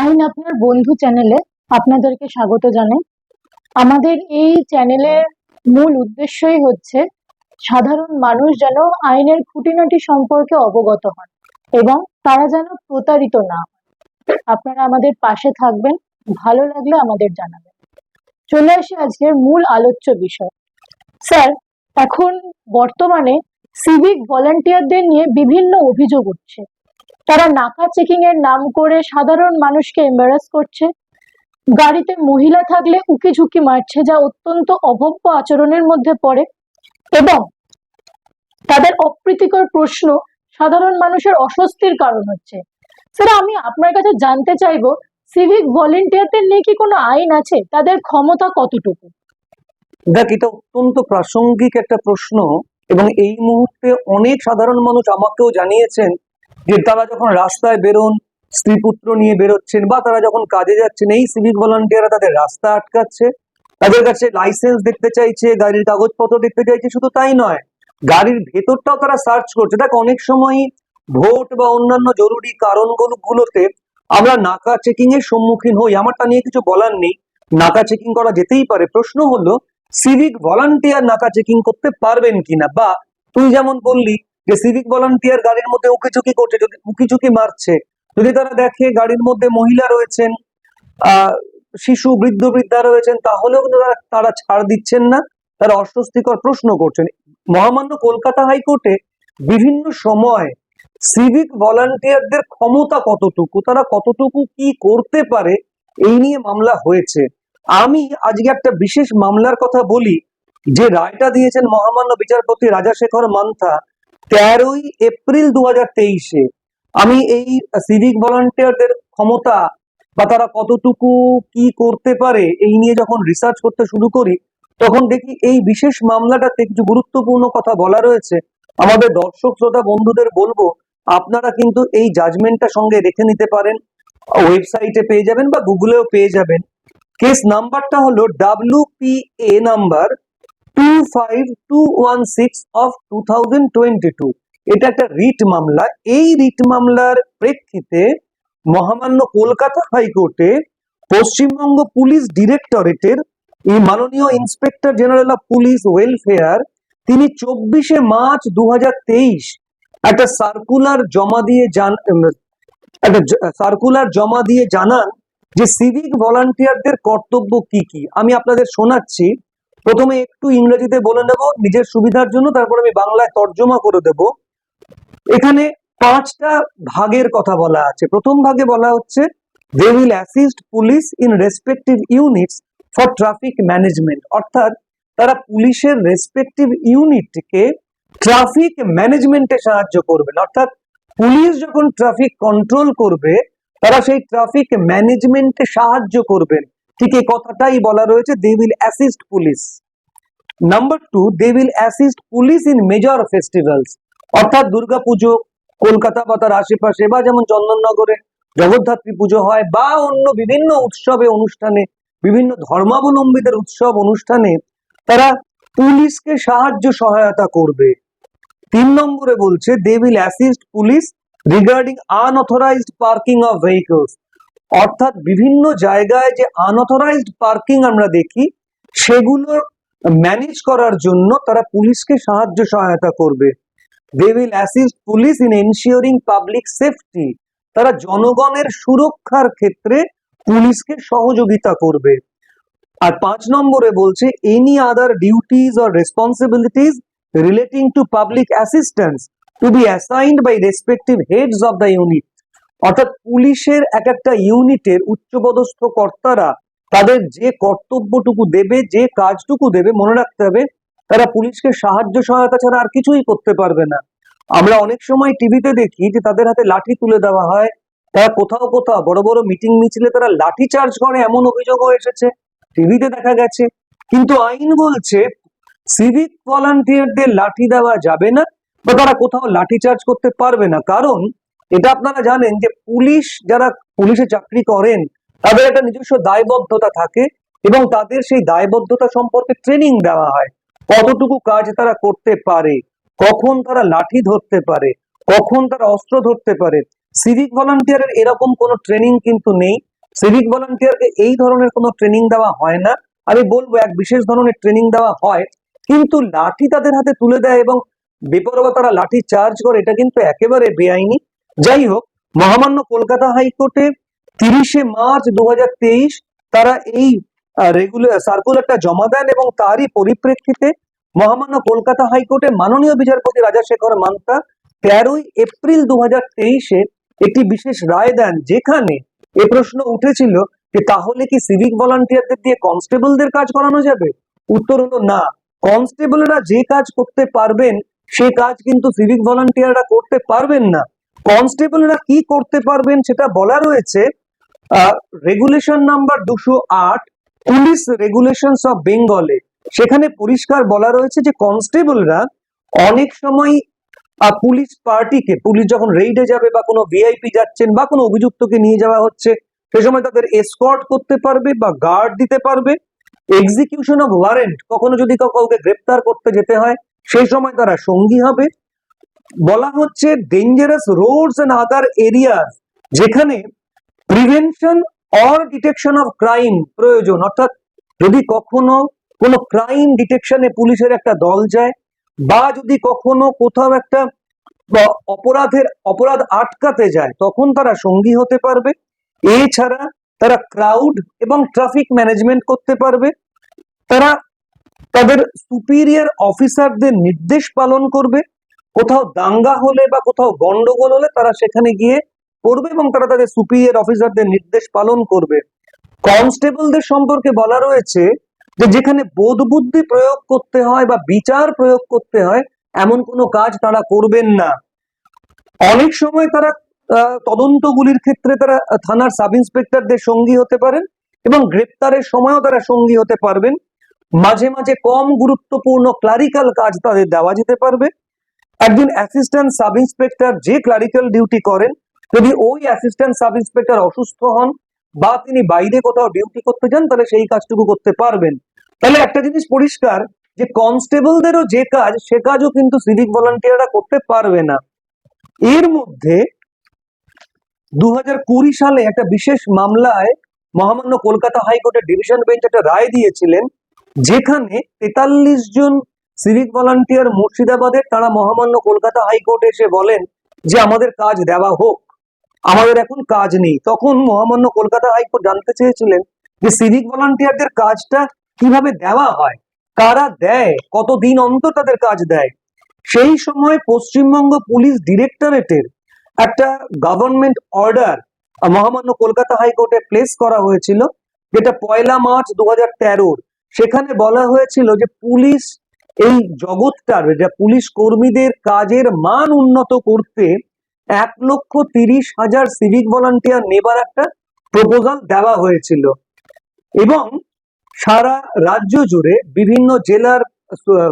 আইন আপনার বন্ধু চ্যানেলে আপনাদেরকে স্বাগত জানাই। আমাদের এই চ্যানেলের মূল উদ্দেশ্যই হচ্ছে সাধারণ মানুষ যেন আইনের খুঁটিনাটি সম্পর্কে অবগত হন এবং তারা যেন প্রতারিত না আপনারা আমাদের পাশে থাকবেন, ভালো লাগলে আমাদের জানাবেন। চলে আসি আজকের মূল আলোচ্য বিষয়। স্যার, এখন বর্তমানে সিভিক ভলান্টিয়ারদের নিয়ে বিভিন্ন অভিযোগ উঠছে। তারা নাকা চেকিং এর নাম করে সাধারণ মানুষকে এম্বারাস করছে। গাড়িতে মহিলা থাকলে উকি ঝুঁকি মারছে যা অত্যন্ত অভব্য আচরণের মধ্যে পড়ে এবং তাদের অপ্রীতিকর প্রশ্ন সাধারণ মানুষের অস্বস্তির কারণ হচ্ছে। স্যার, আমি আপনার কাছে জানতে চাইব সিভিক ভলেন্টিয়ারদের নিয়ে কি কোনো আইন আছে? তাদের ক্ষমতা কতটুকু? দেখ, এটা অত্যন্ত প্রাসঙ্গিক একটা প্রশ্ন এবং এই মুহূর্তে অনেক সাধারণ মানুষ আমাকেও জানিয়েছেন যে তারা যখন রাস্তায় বেরোন, স্ত্রী পুত্র নিয়ে বেরোচ্ছেন বা তারা যখন কাজে যাচ্ছেন, এই সিভিক ভলান্টিয়াররা তাদের রাস্তা আটকাচ্ছে। তাদের কাছে লাইসেন্স দেখতে চাইছে, গাড়ির কাগজপত্র দেখতে চাইছে, শুধু তাই নয়, গাড়ির ভেতরটাও তারা সার্চ করছে। দেখ, অনেক সময় ভোট বা অন্যান্য জরুরি কারণগুলোতে আমরা নাকা চেকিং এর সম্মুখীন হই। আমার তা নিয়ে কিছু বলার নেই। নাকা চেকিং করা যেতেই পারে। প্রশ্ন হলো সিভিক ভলান্টিয়ার নাকা চেকিং করতে পারবেন কিনা? বা তুই যেমন বললি যে সিভিক ভলান্টিয়ার গাড়ির মধ্যে উকিচুকি করছে, যদি উকিচুকি মারছে, যদি তারা দেখে গাড়ির মধ্যে মহিলা রয়েছেন শিশু, বৃদ্ধ, বৃদ্ধা রয়েছেন, তাহলেও তারা তারা ছাড় দিচ্ছেন না। তারা অস্বস্তিকর প্রশ্ন করছেন। মহামান্য কলকাতা হাইকোর্টে বিভিন্ন সময় সিভিক ভলান্টিয়ারদের ক্ষমতা কতটুকু, তারা কতটুকু কি করতে পারে, এই নিয়ে মামলা হয়েছে। আমি আজকে একটা বিশেষ মামলার কথা বলি, যে রায়টা দিয়েছেন মহামান্য বিচারপতি রাজাশেখর মান্থা তেরোই এপ্রিল দু তেইশে আমি এই সিভিক ভলান্টিয়ারদের ক্ষমতা বা তারা কতটুকু কি করতে পারে এই নিয়ে যখন রিসার্চ করতে শুরু করি, তখন দেখি এই বিশেষ মামলাটাতে কিছু গুরুত্বপূর্ণ কথা বলা রয়েছে। আমাদের দর্শক, শ্রোতা, বন্ধুদের বলব, আপনারা কিন্তু এই জাজমেন্টটা সঙ্গে রেখে নিতে পারেন। ওয়েবসাইটে পেয়ে যাবেন বা গুগলেও পেয়ে যাবেন। কেস নাম্বারটা হলো W P A number two five two one six of two thousand twenty two এটা একটা রিট মামলা। এই রিট মামলার প্রেক্ষিতে মহামান্য কলকাতা হাইকোর্টে পশ্চিমবঙ্গ পুলিশ ডিরেক্টরেটের, এই মাননীয় inspector general of police welfare, তিনি চব্বিশে মার্চ দু হাজার তেইশ একটা সার্কুলার জমা দিয়ে জান, একটা সার্কুলার জমা দিয়ে জানান যে সিভিক ভলান্টিয়ারদের কর্তব্য কি কি। আমি আপনাদের শোনাচ্ছি। প্রথমে একটু ইংরেজিতে বলে নেব, নিজের সুবিধার জন্য, তারপর আমি বাংলায় তর্জমা করে দেব। এখানে পাঁচটা ভাগের কথা বলা আছে। প্রথম ভাগে বলা হচ্ছে they will assist police in respective units for traffic management অর্থাৎ, তারা পুলিশের রেসপেক্টিভ ইউনিটকে ট্রাফিক ম্যানেজমেন্টে সাহায্য করবেন অর্থাৎ, পুলিশ যখন ট্রাফিক কন্ট্রোল করবে, তারা সেই ট্রাফিক ম্যানেজমেন্টে সাহায্য করবেন। ঠিক এই কথাটাই বলা রয়েছে they will assist police number two they will assist police in major festivals অর্থাৎ দুর্গাপুজো কলকাতা বা তার আশেপাশে, বা যেমন চন্দননগরে জগদ্ধাত্রী পুজো হয়, বা অন্য বিভিন্ন উৎসবে, অনুষ্ঠানে, বিভিন্ন ধর্মাবলম্বীদের উৎসব, অনুষ্ঠানে তারা পুলিশকে সাহায্য, সহায়তা করবে। তিন নম্বরে বলছে they will assist police regarding unauthorised parking of vehicles অর্থাৎ বিভিন্ন জায়গায় যে আনঅথরাইজড পার্কিং আমরা দেখি, সেগুলো ম্যানেজ করার জন্য তারা পুলিশকে সাহায্য সহায়তা করবে। They will assist police in ensuring public safety তারা জনগণের সুরক্ষার ক্ষেত্রে পুলিশকে সহযোগিতা করবে। আর পাঁচ নম্বরে বলছে any other duties or responsibilities relating to public assistance to be assigned by respective heads of the unit অর্থাৎ পুলিশের এক একটা ইউনিটের উচ্চপদস্থ কর্তারা তাদের যে কর্তব্যটুকু দেবে, যে কাজটুকু দেবে, মনে রাখতে হবে, তারা পুলিশকে সাহায্য সহায়তা ছাড়া আর কিছুই করতে পারবে না। আমরা অনেক সময় টিভিতে দেখি যে তাদের হাতে লাঠি তুলে দেওয়া হয়, তারা কোথাও কোথাও বড় বড় মিটিং মিছিলে তারা লাঠি চার্জ করে এমন অভিযোগও এসেছে, টিভিতে দেখা গেছে। কিন্তু আইন বলছে সিভিক ভলান্টিয়ারদের লাঠি দেওয়া যাবে না বা তারা কোথাও লাঠি চার্জ করতে পারবে না। কারণ এটা আপনারা জানেন যে পুলিশ যারা পুলিশে চাকরি করেন, তাদের একটা নিজস্ব দায়বদ্ধতা থাকে এবং তাদের সেই দায়বদ্ধতা সম্পর্কে ট্রেনিং দেওয়া হয়। কতটুকু কাজ তারা করতে পারে, কখন তারা লাঠি ধরতে পারে, কখন তারা অস্ত্র ধরতে পারে সিভিক ভলান্টিয়ারের এরকম কোনো ট্রেনিং কিন্তু নেই। সিভিক ভলান্টিয়ারকে এই ধরনের কোনো ট্রেনিং দেওয়া হয় না। আমি বলব, এক বিশেষ ধরনের ট্রেনিং দেওয়া হয়, কিন্তু লাঠি তাদের হাতে তুলে দেয় এবং বেপরোয়া তারা লাঠি চার্জ করে, এটা কিন্তু একেবারে বেআইনি। যাই হোক মহামান্য কলকাতা হাইকোর্টে তিরিশে মার্চ দু হাজার তেইশ তারা এই রেগুলার সার্কুলারটা জমা দেন এবং তারই পরিপ্রেক্ষিতে মহামান্য কলকাতা হাইকোর্টে মাননীয় বিচারপতি রাজাশেখর মান্তা তেরোই এপ্রিল দু তেইশে একটি বিশেষ রায় দেন যেখানে এ প্রশ্ন উঠেছিল যে তাহলে কি সিভিক ভলান্টিয়ারদের দিয়ে কনস্টেবলদের কাজ করানো যাবে? উত্তর হলো না। কনস্টেবলরা যে কাজ করতে পারবেন, সে কাজ কিন্তু সিভিক ভলান্টিয়াররা করতে পারবেন না। কনস্টেবলরা কি করতে পারবেন সেটা বলা রয়েছে রেগুলেশন নাম্বার দুশো আট পুলিশ রেগুলেশনস অফ বেঙ্গলে সেখানে পরিষ্কার বলা রয়েছে যে কনস্টেবলরা অনেক সময় পুলিশ পার্টিকে পুলিশ যখন রেইডে যাবে বা কোনো ভিআইপি যাচ্ছেন বা কোনো অভিযুক্তকে নিয়ে যাওয়া হচ্ছে, সে সময় তাদের এসকর্ট করতে পারবে বা গার্ড দিতে পারবে। এক্সিকিউশন অফ ওয়ারেন্ট কখনো যদি কাউ- কাউকে গ্রেপ্তার করতে যেতে হয় সেই সময় তারা সঙ্গী হবে। বলা হচ্ছে dangerous roads and other areas যেখানে prevention or detection of crime প্রয়োজন। অর্থাৎ যদি কখনো কোনো ক্রাইম ডিটেকশনে পুলিশের একটা দল যায় বা যদি কখনো কোথাও একটা অপরাধের অপরাধ আটকাতে যায়, তখন তারা সঙ্গী হতে পারবে। এছাড়া তারা ক্রাউড এবং ট্রাফিক ম্যানেজমেন্ট করতে পারবে। তারা তাদের সুপিরিয়র অফিসারদের নির্দেশ পালন করবে। কোথাও দাঙ্গা হলে বা কোথাও গন্ডগোল হলে তারা সেখানে গিয়ে করবে এবং তারা তাদের সুপিরিয়র অফিসারদের নির্দেশ পালন করবে। কনস্টেবলদের সম্পর্কে বলা রয়েছে যে যেখানে বোধ বুদ্ধি প্রয়োগ করতে হয় বা বিচার প্রয়োগ করতে হয়, এমন কোনো কাজ তারা করবেন না। অনেক সময় তারা তদন্তগুলির ক্ষেত্রে তারা থানার সাব ইন্সপেক্টরদের সঙ্গী হতে পারেন এবং গ্রেপ্তারের সময়ও তারা সঙ্গী হতে পারবেন। মাঝে মাঝে কম গুরুত্বপূর্ণ ক্লারিক্যাল কাজ তাদের দেওয়া যেতে পারবে। একজন অ্যাসিস্ট্যান্ট সাব ইন্সপেক্টর যে ক্লারিক্যাল ডিউটি করেন, যদি ওই অ্যাসিস্ট্যান্ট সাব ইন্সপেক্টর অসুস্থ হন বা তিনি বাইরে কোথাও ডিউটি করতে যান, তাহলে সেই কাজটুকু করতে পারবেন। তাহলে একটা জিনিস পরিষ্কার, যে কনস্টেবলদেরও যে কাজ, সে কাজও কিন্তু সিভিক ভলান্টিয়াররা করতে পারবে না। এর মধ্যে দু সালে একটা বিশেষ মামলায় মহামান্য কলকাতা হাইকোর্টের ডিভিশন বেঞ্চ একটা রায় দিয়েছিলেন, যেখানে তেতাল্লিশ জন সিভিক ভলান্টিয়ার মুর্শিদাবাদের তারা মহামান্য কলকাতা হাইকোর্টে এসে বলেন যে আমাদের কাজ দেওয়া হোক। আমাদের এখন কাজ নেই। তখন মহামান্য কলকাতা হাইকোর্ট জানতে চেয়েছিলেন যে সিভিক ভলান্টিয়ারদের কাজটা কীভাবে দেওয়া হয়, কারা দেয়, কতদিন অন্তর তাদের কাজ দেয়। সেই সময় পশ্চিমবঙ্গ পুলিশ ডিরেক্টরেটের একটা গভর্নমেন্ট অর্ডার মহামান্য কলকাতা হাইকোর্টে প্লেস করা হয়েছিল, যেটা পয়লা মার্চ দু সেখানে বলা হয়েছিল যে পুলিশ এই জগৎটার যে পুলিশ কর্মীদের কাজের মান উন্নত করতে এক লক্ষ তিরিশ হাজার সিভিক ভলান্টিয়ার নেবার একটা প্রপোজাল দেওয়া হয়েছিল। এবং সারা রাজ্য জুড়ে বিভিন্ন জেলার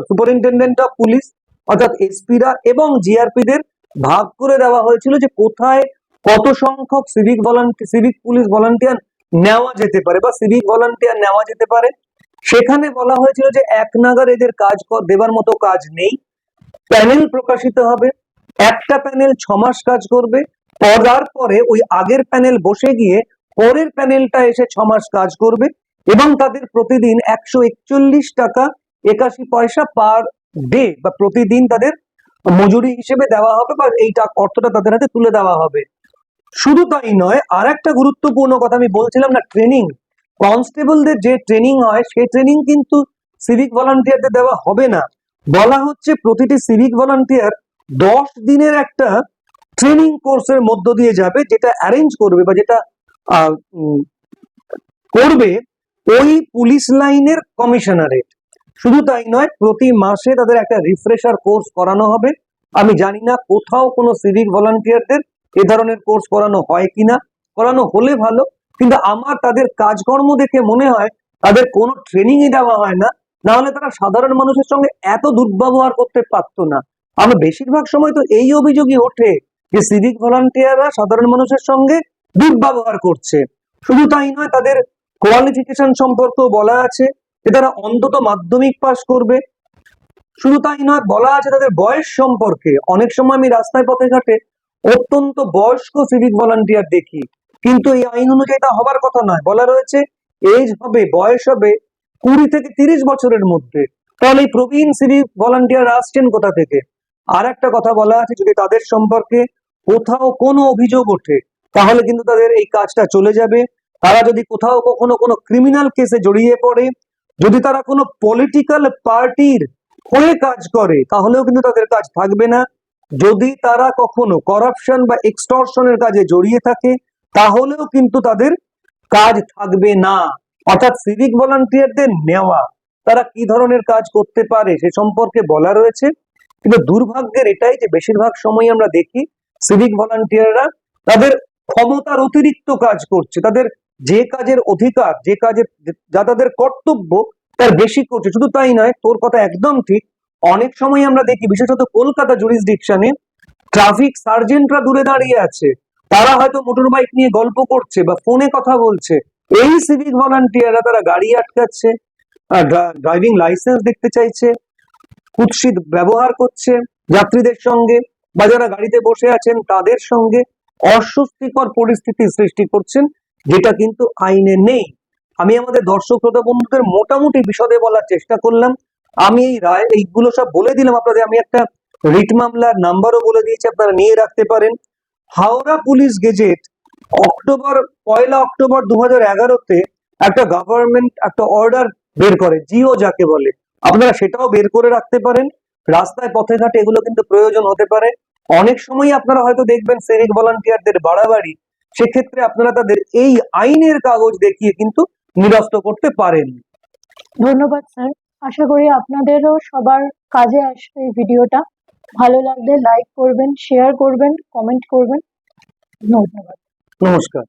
সুপারিনটেন্ডেন্ট অফ পুলিশ অর্থাৎ এসপিরা এবং জিআরপিদের ভাগ করে দেওয়া হয়েছিল যে কোথায় কত সংখ্যক civic volunteer civic police volunteer নেওয়া যেতে পারে বা সিভিক ভলান্টিয়ার নেওয়া যেতে পারে। সেখানে বলা হয়েছিল যে এক নাগার এদের কাজ দেবার মতো কাজ নেই। প্যানেল প্রকাশিত হবে, একটা প্যানেল ছ মাস কাজ করবে তারপরে ওই আগের প্যানেল বসে গিয়ে পরের প্যানেলটা এসে ছ মাস কাজ করবে এবং তাদের প্রতিদিন একশো একচল্লিশ টাকা একাশি পয়সা পার ডে বা প্রতিদিন তাদের মজুরি হিসেবে দেওয়া হবে বা এই অর্থটা তাদের হাতে তুলে দেওয়া হবে। শুধু তাই নয় আর একটা গুরুত্বপূর্ণ কথা আমি বলছিলাম না, ট্রেনিং। কনস্টেবলদের যে ট্রেনিং হয়, সেই ট্রেনিং কিন্তু সিভিক ভলান্টিয়ারদের দেওয়া হবে না। বলা হচ্ছে প্রতিটি সিভিক ভলান্টিয়ার দশ দিনের একটা ট্রেনিং কোর্সের মধ্য দিয়ে যাবে, যেটা অ্যারেঞ্জ করবে বা যেটা করবে ওই পুলিশ লাইনের কমিশনারেট। শুধু তাই নয়, প্রতি মাসে তাদের একটা রিফ্রেশার কোর্স করানো হবে। আমি জানি না কোথাও কোনো সিভিক ভলান্টিয়ারদের এ ধরনের কোর্স করানো হয় কিনা। করানো হলে ভালো কিন্তু আমার তাদের কাজকর্ম দেখে মনে হয় তাদের কোনো ট্রেনিংই দেওয়া হয় না। না হলে তারা সাধারণ মানুষের সঙ্গে এত দুর্ব্যবহার করতে পারতো না। আমার বেশিরভাগ সময় তো এই অভিযোগই ওঠে যে সিভিক ভলান্টিয়াররা সাধারণ মানুষের সঙ্গে দুর্ব্যবহার করছে। শুধু তাই নয়, তাদের কোয়ালিফিকেশন সম্পর্কেও বলা আছে যে তারা অন্তত মাধ্যমিক পাস করবে। শুধু তাই নয়, বলা আছে তাদের বয়স সম্পর্কে। অনেক সময় আমি রাস্তায় পথে ঘাটে অত্যন্ত বয়স্ক সিভিক ভলান্টিয়ার দেখি। কিন্তু এই আইন অনুযায়ী তা হবার কথা নয়। বলা রয়েছে এজ হবে, বয়স হবে কুড়ি থেকে তিরিশ বছরের মধ্যে। তাহলে এই প্রবীণ সিভিক ভলান্টিয়ার আসছেন কোথা থেকে? আর একটা কথা বলা আছে, যদি তাদের সম্পর্কে কোথাও কোনো অভিযোগ ওঠে, তাহলে কিন্তু তাদের এই কাজটা চলে যাবে। তারা যদি কোথাও কখনো কোনো ক্রিমিনাল কেসে জড়িয়ে পড়ে, যদি তারা কোনো পলিটিক্যাল পার্টির হয়ে কাজ করে, তাহলেও কিন্তু তাদের কাজ থাকবে না। যদি তারা কখনো করাপশন বা এক্সটর্শনের কাজে জড়িয়ে থাকে তাহলেও কিন্তু তাদের কাজ থাকবে না। অর্থাৎ সিভিক ভলান্টিয়ারদের নেওয়া, তারা কি ধরনের কাজ করতে পারে সে সম্পর্কে বলা রয়েছে। কিন্তু দুর্ভাগ্যের এটাই যে বেশিরভাগ সময় আমরা দেখি সিভিক ভলান্টিয়াররা তাদের ক্ষমতার অতিরিক্ত কাজ করছে। তাদের যে কাজের অধিকার, যে কাজের যা তাদের কর্তব্য, তার বেশি করছে। শুধু তাই নয়, তোর কথা একদম ঠিক। অনেক সময় আমরা দেখি, বিশেষত কলকাতা জুরিসডিকশনে ট্রাফিক সার্জেন্টরা দূরে দাঁড়িয়ে আছে। তারা হয়তো মোটর বাইক নিয়ে গল্প করছে বা ফোনে কথা বলছে। এই সিভিক ভলান্টিয়াররা তারা গাড়ি আটকাচ্ছে ড্রাইভিং লাইসেন্স দেখতে চাইছে, কুৎসিত ব্যবহার করছে যাত্রীদের সঙ্গে বা যারা গাড়িতে বসে আছেন তাদের সঙ্গে অস্বস্তিকর পরিস্থিতি সৃষ্টি করছেন, যেটা কিন্তু আইনে নেই। আমি আমাদের দর্শক, শ্রোতা বন্ধুদের মোটামুটি বিশদে বলার চেষ্টা করলাম। আমি এই রায়, এইগুলো সব বলে দিলাম। আপনাদের আমি একটা রিট মামলার নাম্বারও বলে দিয়েছি, আপনারা নিয়ে রাখতে পারেন। হাওড়া পুলিশ গেজেট অক্টোবর, পয়লা অক্টোবর দু হাজার এগারোতে একটা গভর্নমেন্ট একটা অর্ডার বের করে, জিও যাকে বলে। আপনারা সেটাও বের করে রাখতে পারেন। রাস্তায় পথে ঘাটে এগুলো কিন্তু প্রয়োজন হতে পারে। অনেক সময় আপনারা হয়তো দেখবেন সিভিক ভলান্টিয়ারদের বাড়াবাড়ি। সেক্ষেত্রে আপনারা তাদের এই আইনের কাগজ দেখিয়ে কিন্তু নিরস্ত করতে পারেন। ধন্যবাদ, স্যার। আশা করি আপনাদেরও সবার কাজে আসবে এই ভিডিওটা। ভালো লাগলে লাইক করবেন শেয়ার করবেন কমেন্ট করবেন। ধন্যবাদ। নমস্কার।